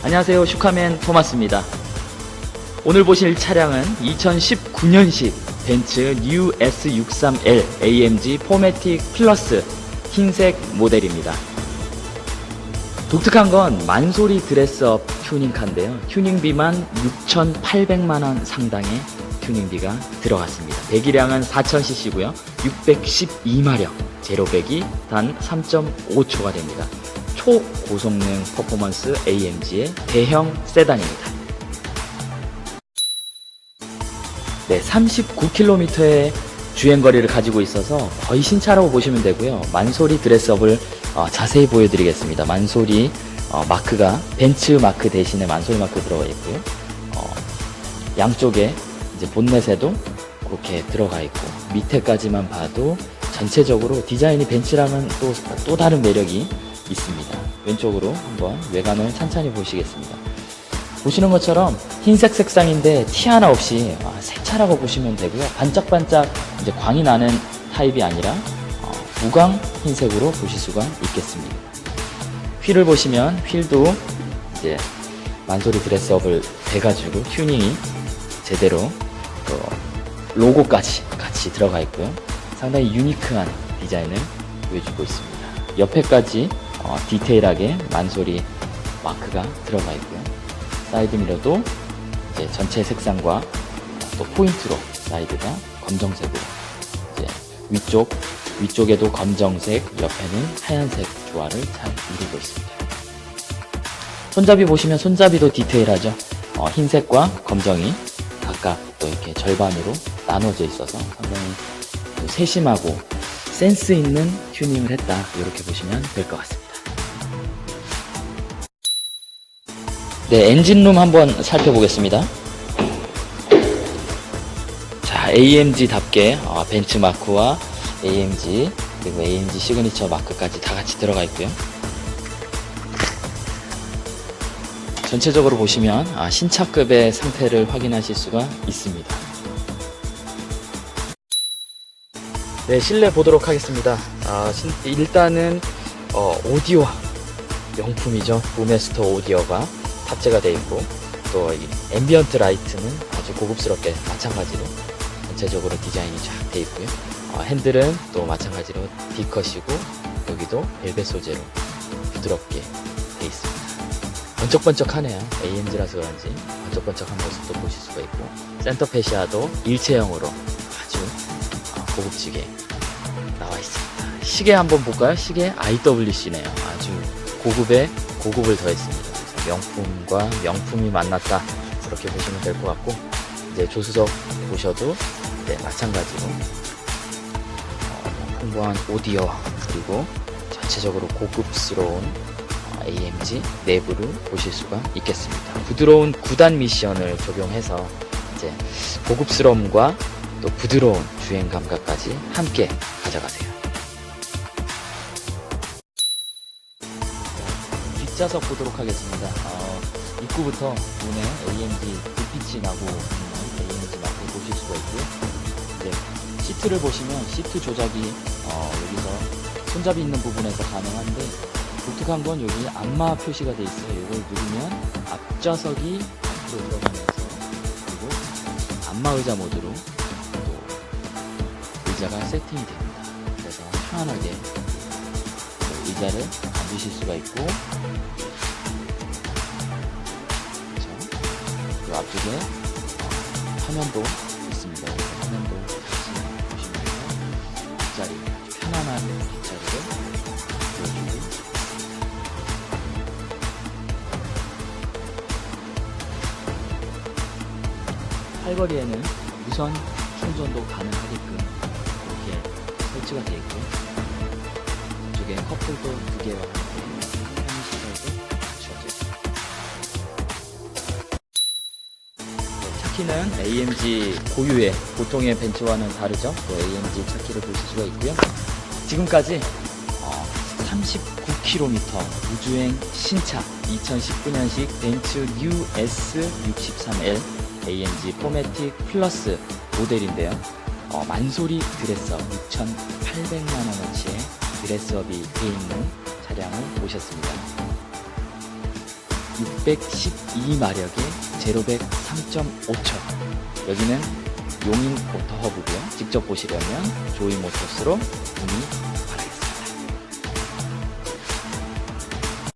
안녕하세요. 슈카맨 토마스입니다. 오늘 보실 차량은 2019년식 벤츠 뉴 S63L AMG 포매틱 플러스 흰색 모델입니다. 독특한 건 만소리 드레스업 튜닝카인데요. 튜닝비만 6,800만원 상당의 튜닝비가 들어갔습니다. 배기량은 4000cc고요. 612마력, 제로백이 단 3.5초가 됩니다. 초고성능 퍼포먼스 AMG의 대형 세단입니다. 네, 39km의 주행거리를 가지고 있어서 거의 신차라고 보시면 되고요. 만소리 드레스업을 어, 자세히 보여드리겠습니다. 만소리 어, 마크가 벤츠 마크 대신에 만소리 마크 들어가 있고요. 어, 양쪽에 이제 본넷에도 그렇게 들어가 있고 밑에까지만 봐도 전체적으로 디자인이 벤츠랑은 또, 또 다른 매력이 있습니다. 왼쪽으로 한번 외관을 찬찬히 보시겠습니다. 보시는 것처럼 흰색 색상인데 티 하나 없이 아, 새 차라고 보시면 되고요. 반짝반짝 이제 광이 나는 타입이 아니라 어, 무광 흰색으로 보실 수가 있겠습니다. 휠을 보시면 휠도 이제 만소리 드레스업을 돼가지고 튜닝이 제대로 또 로고까지 같이 들어가 있고요. 상당히 유니크한 디자인을 보여주고 있습니다. 옆에까지 어, 디테일하게 만소리 마크가 들어가 있고요. 사이드 미러도 이제 전체 색상과 또 포인트로 사이드가 검정색으로 이제 위쪽 위쪽에도 검정색 옆에는 하얀색 조화를 잘 이루고 있습니다. 손잡이 보시면 손잡이도 디테일하죠. 어, 흰색과 검정이 각각 또 이렇게 절반으로 나눠져 있어서 상당히 또 세심하고 센스 있는 튜닝을 했다 이렇게 보시면 될 것 같습니다. 네, 엔진룸 한번 살펴보겠습니다. 자, AMG답게 어, 벤츠 마크와 AMG 그리고 AMG 시그니처 마크까지 다 같이 들어가 있고요. 전체적으로 보시면 아, 신차급의 상태를 확인하실 수가 있습니다. 네, 실내 보도록 하겠습니다. 아, 신- 일단은 어, 오디오 명품이죠. 부메스터 오디오가 탑재가 되어 있고 또 이 앰비언트 라이트는 아주 고급스럽게 마찬가지로 전체적으로 디자인이 쫙 되어 있고요. 어, 핸들은 또 마찬가지로 D컷이고 여기도 벨벳 소재로 부드럽게 되어 있습니다. 번쩍번쩍하네요. AMG라서 그런지 번쩍번쩍한 모습도 보실 수가 있고 센터 페시아도 일체형으로 아주 어, 고급지게 나와 있습니다. 시계 한번 볼까요? 시계 IWC네요. 아주 고급에 고급을 더했습니다. 명품과 명품이 만났다. 그렇게 보시면 될 것 같고 이제 조수석 보셔도 네, 마찬가지로 어, 풍부한 오디오 그리고 전체적으로 고급스러운 어, AMG 내부를 보실 수가 있겠습니다. 부드러운 9단 미션을 적용해서 이제 고급스러움과 또 부드러운 주행 감각까지 함께 가져가세요. 뒷좌석 보도록 하겠습니다. 어, 입구부터 눈에 AMG 불빛이 나고 AMG 마크 보실 수가 있고요. 이제 시트를 보시면 시트 조작이 어, 여기서 손잡이 있는 부분에서 가능한데 독특한 건 여기 안마 표시가 돼 있어요. 이걸 누르면 앞좌석이 앞으로 들어가면서 그리고 안마 의자 모드로 또 의자가 세팅이 됩니다. 그래서 편안하게 그 의자를 앉으실 수가 있고? 그 앞쪽에 어, 화면도 있습니다. 화면도 같이 보시면서 뒷자리 아주 편안한 뒷자리를 보여주고. 팔걸이에는 무선 충전도 가능하게끔 이렇게 설치가 되어 있고 컵홀더 두 개와 편의시설도 갖추어져 차키는 AMG 고유의 보통의 벤츠와는 다르죠. 또 AMG 차키를 보실 수가 있고요. 지금까지 어, 39km 무주행 신차 2019년식 벤츠 뉴 S63L AMG 포매틱 플러스 모델인데요. 어, 만소리 드레스업 6,800만원어치의 드레스업이 되어 있는 차량을 보셨습니다. 612마력의 제로백 3.5초. 여기는 용인 오토허브고요. 직접 보시려면 조이 모터스로 문의